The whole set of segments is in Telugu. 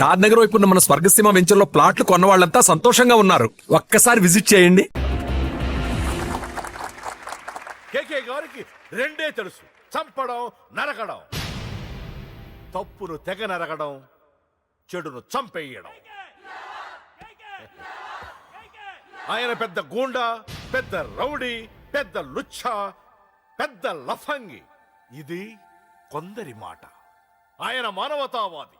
షాద్ నగర్ వైపు ఉన్న మన స్వర్గసీమ వెంచర్లో ప్లాట్లు కొన్న వాళ్ళంతా సంతోషంగా ఉన్నారు. ఒక్కసారి విజిట్ చేయండి. కేకే గారికి రెండే తెలుసు. చంపడం నరకడం. తప్పును తెగ నరకడం చెడును చంపేయడం. ఆయన పెద్ద గూండా పెద్ద రౌడీ పెద్ద లుచ్చ పెద్ద లఫంగి. ఇది కొందరి మాట. ఆయన మానవతావాది.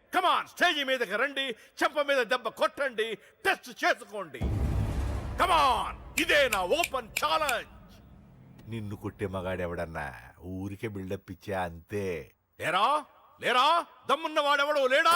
కమాన్ స్టేజీ మీదకి రండి చెంప మీద దెబ్బ కొట్టండి టెస్ట్ చేసుకోండి. కమాన్ ఇదే నా ఓపెన్ ఛాలెంజ్. నిన్ను కొట్టే మగాడెవడన్నా? ఊరికే బిల్డప్ ఇచ్చా అంతే. లేరా? లేరా? దమ్మున్న వాడెవడు లేడా?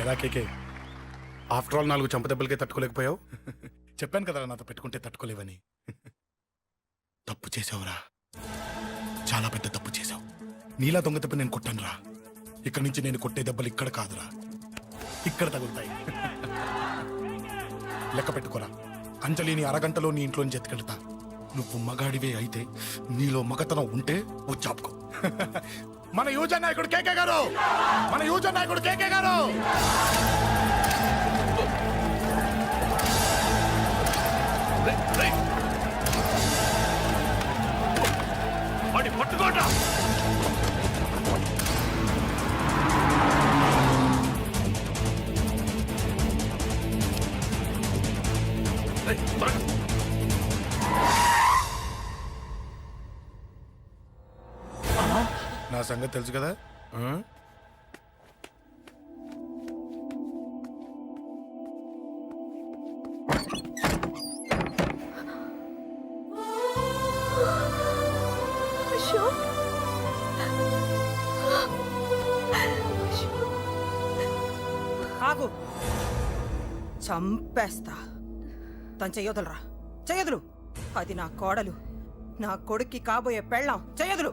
ఎలా కేకే? ఆఫ్టర్ ఆల్ నాలుగు చంపదెబ్బలకే తట్టుకోలేకపోయావు? చెప్పాను కదా నాతో పెట్టుకుంటే తట్టుకోలేవని. తప్పు చేసావురా చాలా పెద్ద తప్పు చేసావు నీలా దొంగ దెబ్బ నేను కొట్టాను రా ఇక్కడి నుంచి నేను కొట్టే దెబ్బలు ఇక్కడ కాదురా. ఇక్కడ తగులుతాయి. లెక్క పెట్టుకోరా. అంజలిని అరగంటలో నీ ఇంట్లోంచి ఎత్తుకెళ్తా. నువ్వు మగాడివే అయితే నీలో మగతనం ఉంటే వచ్చాపుకో మన యువజ నాయకుడు కేకే గారు! మన యువజ నాయకుడు కేకే గారు! పట్టుకోట నా సంగతి తెలుసు కదా? ఆగు. చంపేస్తా. తను చెయ్యొదలరా? చెయ్యదులు. అది నా కోడలు. నా కొడుక్కి కాబోయే పెళ్ళాం. చెయ్యదులు.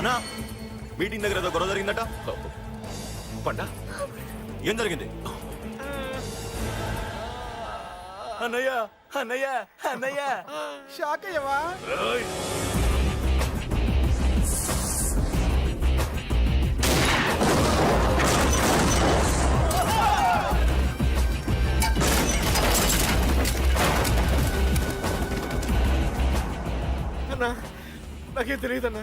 అన్నా మీటింగ్ దగ్గర ఏదో గొడవ జరిగిందట? పండ ఏం జరిగింది? అన్నయ్య అన్నయ్య అన్నయ్య. షాక్ అయ్యవా? అన్నా నాకేం తెలియదన్నా.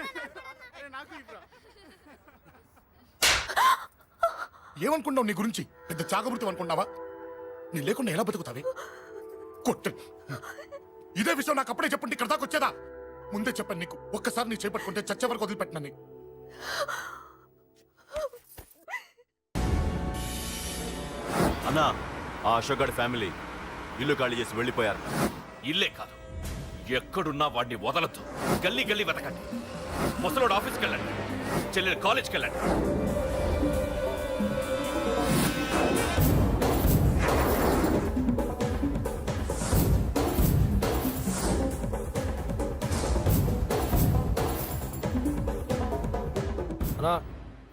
ఏమనుకున్నావు నీ గురించి? పెద్ద చాకబృతం అనుకున్నావా? నీ లేకుండా ఎలా బతుకుతావే? కొట్టు. ఇదే విషయం నాకు అప్పుడే చెప్పండి ఇక్కడ దాకా వచ్చేదా? ముందే చెప్పాను నీకు. ఒక్కసారి నీ చేపట్టుకుంటే చచ్చే వరకు వదిలిపెట్టినా అన్నా ఆ అశోక్ గడ్ ఫ్యామిలీ ఇల్లు ఖాళీ చేసి వెళ్ళిపోయారు. ఇల్లే కాదు. ఎక్కడున్నా వాడిని వదలద్దు. గల్లీ గల్లీ వెతకండి. ముసలోడు ఆఫీస్కి వెళ్ళండి. చెల్లెలు కాలేజ్కి వెళ్ళండి. అన్నా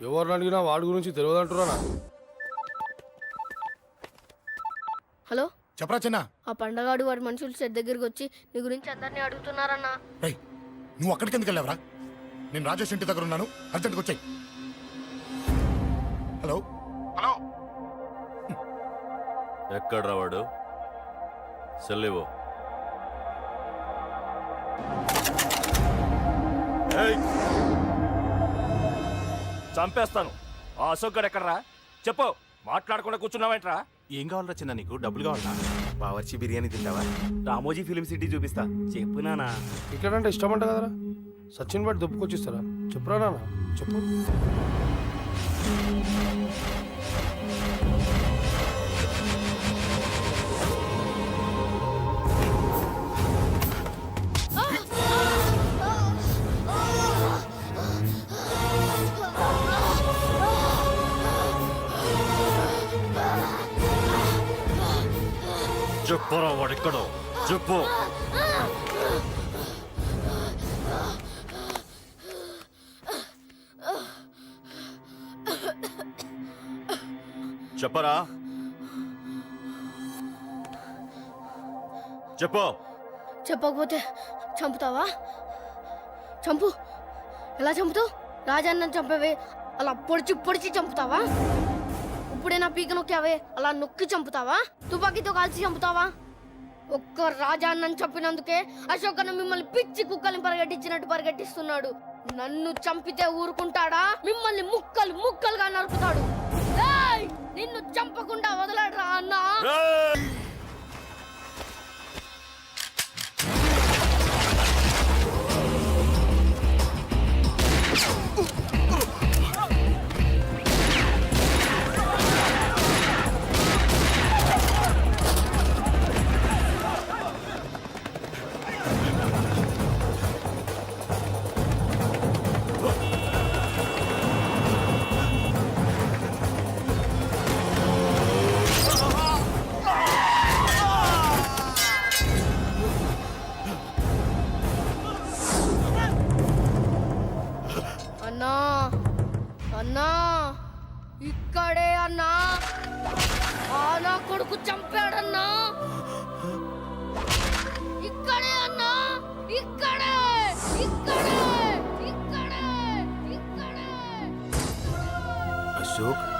ఎవరిని అడిగినా వాడి గురించి తెలియదు అంటున్నా హలో? చెప్పరా చిన్న. ఆ పండగాడు వాడి మనుషులు సెట్ దగ్గరికి వచ్చి నీ గురించి అందరినీ అడుగుతున్నారన్నా. రేయ్ నువ్వు అక్కడికి ఎందుకు వెళ్ళావరా? నేను రాజేష్ ఇంటి దగ్గర ఉన్నాను. అర్జెంట్గా వచ్చాయి. హలో? హలో? ఎక్కడ వాడు? సెల్లివో చంపేస్తాను. ఆ అశోక్ గడు ఎక్కడరా చెప్పు మాట్లాడకుండా కూర్చున్నావేంట్రా? ఏం కావాలరా చిన్న నీకు? డబ్బులు కావాలా బావర్చి బిర్యానీ తింటావా? రామోజీ ఫిలిం సిటీ చూపిస్తా. చెప్పు నానా ఇక్కడ అంటే ఇష్టం అంట కదరా? సచిన్ బట్టి దుప్పుకొచ్చిస్తారా చెప్పురా నాన్న? చెప్పు. చెప్పురా వాడెక్కడో చెప్పు. చెప్పరా? చెప్పు. చెప్పకపోతే చంపుతావా? చంపు. ఎలా చంపుతావు? రాజాన్న చంపవే అలా పొడిచి పొడిచి చంపుతావా? ఇప్పుడే నా పీక నొక్కావే అలా నొక్కి చంపుతావా? తుపాకీతో కాల్చి చంపుతావా? ఒక్క రాజాన్నని చంపినందుకే అశోకను మిమ్మల్ని పిచ్చి కుక్కల్ని పరిగెట్టించినట్టు పరిగెట్టిస్తున్నాడు. నన్ను చంపితే ఊరుకుంటాడా? మిమ్మల్ని ముక్కలు ముక్కలుగా నరుకుతాడు. నిన్ను చంపకుండా వదలడరా అన్నా! అశోక్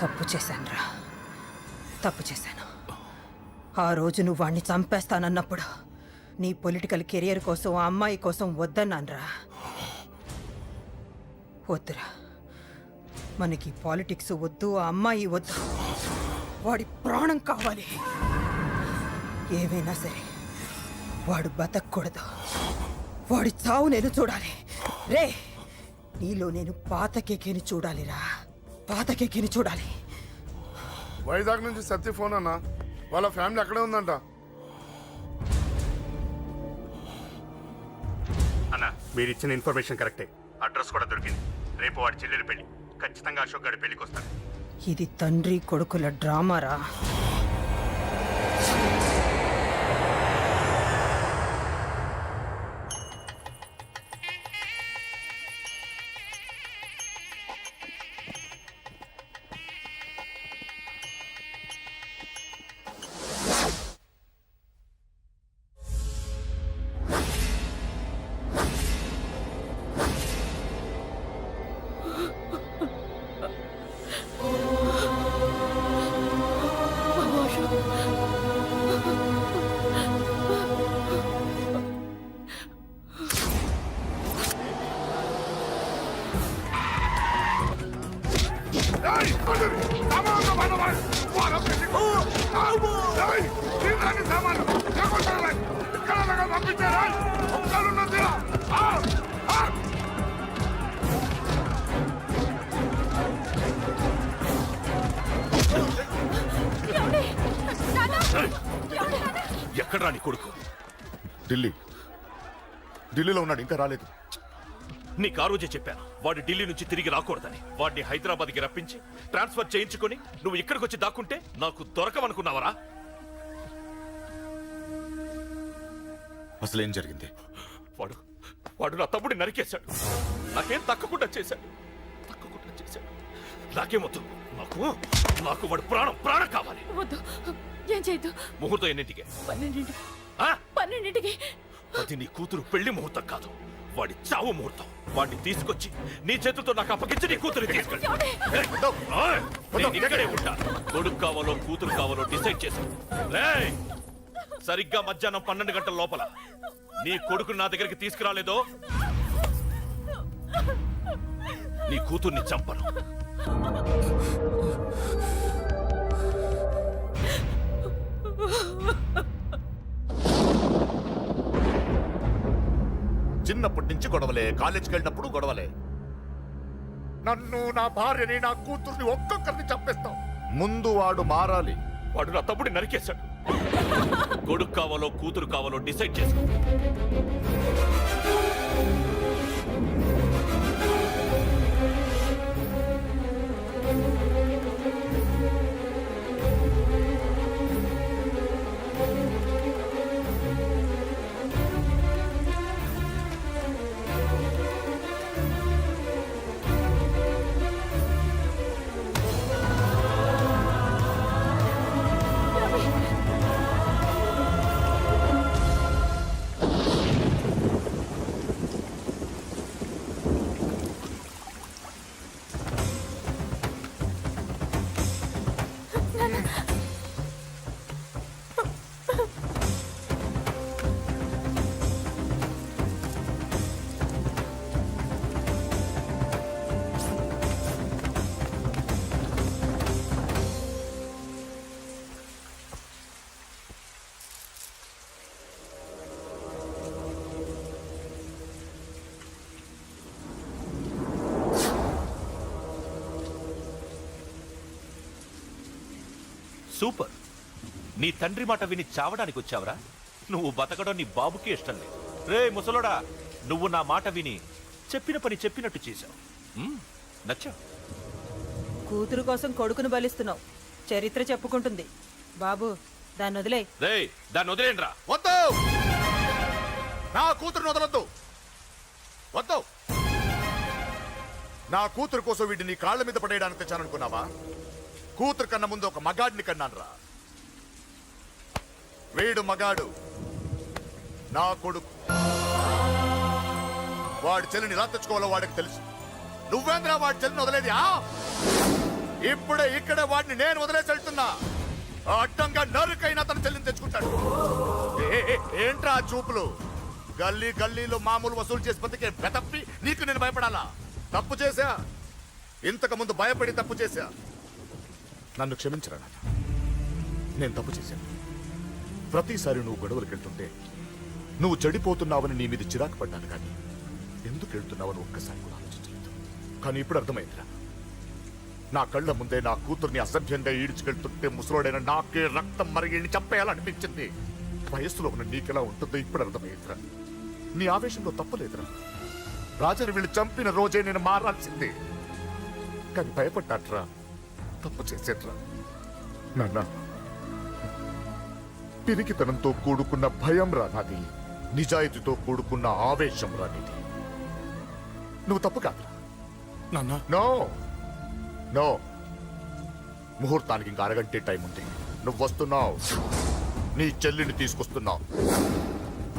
తప్పు చేశానురా. తప్పు చేశాను. ఆ రోజు నువ్వు వాణ్ణి చంపేస్తానన్నప్పుడు నీ పొలిటికల్ కెరియర్ కోసం ఆ అమ్మాయి కోసం వద్దన్నానురా. వద్దురా. మనకి పాలిటిక్స్ వద్దు ఆ అమ్మాయి వద్దు. వాడి ప్రాణం కావాలి. ఏమైనా సరే వాడు బతకూడదు. వాడి చావు నేను చూడాలి. రే నీలో నేను పాతకెక్కిని చూడాలిరా. పాతకెక్కిని చూడాలి. వైజాగ్ నుంచి సత్య ఫోన్ అన్న. వాళ్ళ ఫ్యామిలీ అక్కడే ఉందంట. అన్న మీరు ఇచ్చిన ఇన్ఫర్మేషన్ కరెక్టే. అడ్రస్ కూడా దొరికింది. రేపు వాడి చెల్లెలి పెళ్ళి. ఖచ్చితంగా అశోక్ గారి పెళ్ళికి వస్తాడు ఇది తండ్రి కొడుకుల డ్రామారా? ఎక్కడ రాని కొడుకు? ఢిల్లీ. ఢిల్లీలో ఉన్నాడు ఇంకా రాలేదు. నీకు ఆ రోజే చెప్పాను. వాడు ఢిల్లీ నుంచి తిరిగి రాకూడదని. వాడిని హైదరాబాద్కి రప్పించి ట్రాన్స్ఫర్ చేయించుకొని నువ్వు ఇక్కడికి వచ్చి దాక్కుంటే నాకు దొరకమనుకున్నావరా అసలు ఏం జరిగింది? వాడు వాడు నా తమ్ముడిని నరికేశాడు. నాకేం తక్కకుండా చేశాడు. తక్కకుండా చేశాడు. నాకేమొద్దు నాకు నాకు వాడు ప్రాణం ప్రాణం కావాలి. వద్దు. ఏం చేయొద్దు. ముహూర్తం ఎన్నింటికి? పన్నెండింటికి. ఆ? పన్నెండింటికి. అది నీ కూతురు పెళ్ళి ముహూర్తం కాదు. వాడి చావు muhurtam వాడిని తీసుకొచ్చి నీ చేతులతో నాకు అప్పగించి నీ కూతురు తీసుకెళ్ళి. నేను ఇక్కడే ఉంటా. కొడుకు కావాలో కూతురు కావాలో డిసైడ్ చేశాను రేయ్, సరిగ్గా మధ్యాహ్నం పన్నెండు గంటల లోపల నీ కొడుకు నా దగ్గరికి తీసుకురాలేదో? నీ కూతుర్ని చంపను. చిన్నప్పటి నుంచి గొడవలే. కాలేజీకి వెళ్ళినప్పుడు గొడవలే. నన్ను నా భార్యని నా కూతుర్ని ఒక్కొక్కరిని చంపేస్తాం ముందు వాడు మారాలి. వాడు నా తమ్ముడిని నరికేశాడు. కొడుకు కావాలో కూతురు కావాలో డిసైడ్ చేసుకో. సూపర్. నీ తండ్రి మాట విని చావడానికి వచ్చావరా? నువ్వు బతకడం నీ బాబుకి ఇష్టం లేదు. రే ముసలోడా నువ్వు నా మాట విని చెప్పిన పని చెప్పినట్టు చేశావు. మ్మ్, నచ్చావు. కూతురు కోసం కొడుకును బలిస్తున్నావు. చరిత్ర చెప్పుకుంటుంది. బాబు దాన్ని వదిలే. రే దాన్ని వదిలేండ్రా. వద్దు! నా కూతురుని వదలొద్దు. వద్దు! నా కూతురు కోసం వీడిని నీ కాళ్ళ మీద పడేయడానికి తెచ్చాననుకున్నావా? కూతురు కన్న ముందు ఒక మగాడిని కన్నాను రా. వీడు మగాడు. నా కొడుకు. వాడి చెల్లిని ఎలా తెచ్చుకోవాలో వాడికి తెలుసు. నువ్వేంద్రా వాడి చెల్లిని వదిలేది ఇప్పుడే ఇక్కడ వాడిని నేను వదిలేసి వెళ్తున్నా. అడ్డంగా నరుకైనా తన చెల్లిని తెచ్చుకుంటాడు. ఏ, ఏంట్రా చూపులు? గల్లీ గల్లీలో మామూలు వసూలు చేసి బతికే బెతప్పి నీకు నేను భయపడాలా? తప్పు చేశా? ఇంతకు ముందు భయపడి తప్పు చేశా? నన్ను క్షమించరా నాన్న నేను తప్పు చేశాను. ప్రతిసారి నువ్వు గొడవలకు వెళ్తుంటే నువ్వు చెడిపోతున్నావని నీ మీద చిరాకు పడ్డాను కానీ ఎందుకు వెళ్తున్నావని ఒక్కసారి కూడా ఆలోచించలేదు. కానీ ఇప్పుడు అర్థమైందిరా. నా కళ్ళ ముందే నా కూతుర్ని అసభ్యంగా ఈడ్చుకెళ్తుంటే ముసలోడైన నాకే రక్తం మరిగిని చంపేయాలనిపించింది. వయస్సులో ఉన్న నీకెలా ఉంటుందో ఇప్పుడు అర్థమైందిరా. నీ ఆవేశంలో తప్పలేదురా రాజని వీళ్ళు చంపిన రోజే నేను మారాల్సిందే. కానీ భయపడ్డాట్రా. తప్పు చేసేట్రా నాన్న పిరికితనంతో కూడుకున్న భయం రా నాది. నిజాయితీతో కూడుకున్న ఆవేశం రా నీది. నువ్వు తప్పు కాదురా. నాన్న. నో. నో. ముహూర్తానికి ఇంకా అరగంటే టైం ఉంది. నువ్వు వస్తున్నావు. నీ చెల్లిని తీసుకొస్తున్నావు.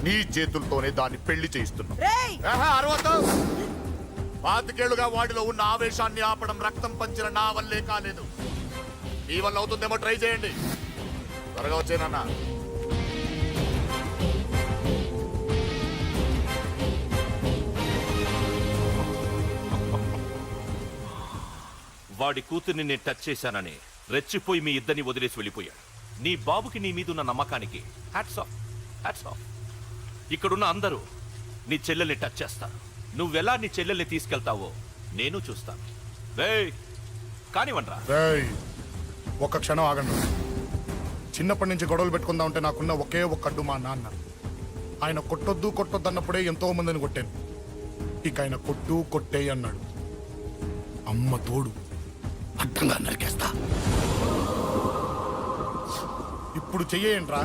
నీ చేతులతోనే దాన్ని పెళ్ళి చేయిస్తున్నావు. పాతికేళ్ళుగా వాడిలో ఉన్న ఆవేశాన్ని ఆపడం రక్తం పంచిన నా వల్లే కాలేదు. మీ వల్ల అవుతుందేమో ట్రై చేయండి. త్వరగా వచ్చేనన్నా వాడి కూతుర్ని నేను టచ్ చేశానని రెచ్చిపోయి మీ ఇద్దరిని వదిలేసి వెళ్ళిపోయాడు. నీ బాబుకి నీ మీదున్న నమ్మకానికి హ్యాట్స్ ఆఫ్ హ్యాట్స్ ఆఫ్ ఇక్కడున్న అందరూ నీ చెల్లెల్ని టచ్ చేస్తారు. నువ్వెలా నీ చెల్లెల్ని తీసుకెళ్తావో నేను చూస్తాను. రేయ్ కానివ్వండ్రా. రేయ్ ఒక్క క్షణం ఆగండి. చిన్నప్పటి నుంచి గొడవలు పెట్టుకుందాం అంటే నాకున్న ఒకే ఒక్క అడ్డు మా నాన్న. ఆయన కొట్టొద్దు కొట్టొద్దు అన్నప్పుడే ఎంతో మందిని కొట్టాను. ఇక ఆయన కొట్టు కొట్టే అన్నాడు. అమ్మ తోడు అడ్డంగా నరికేస్తా. ఇప్పుడు చెయ్యేయంట్రా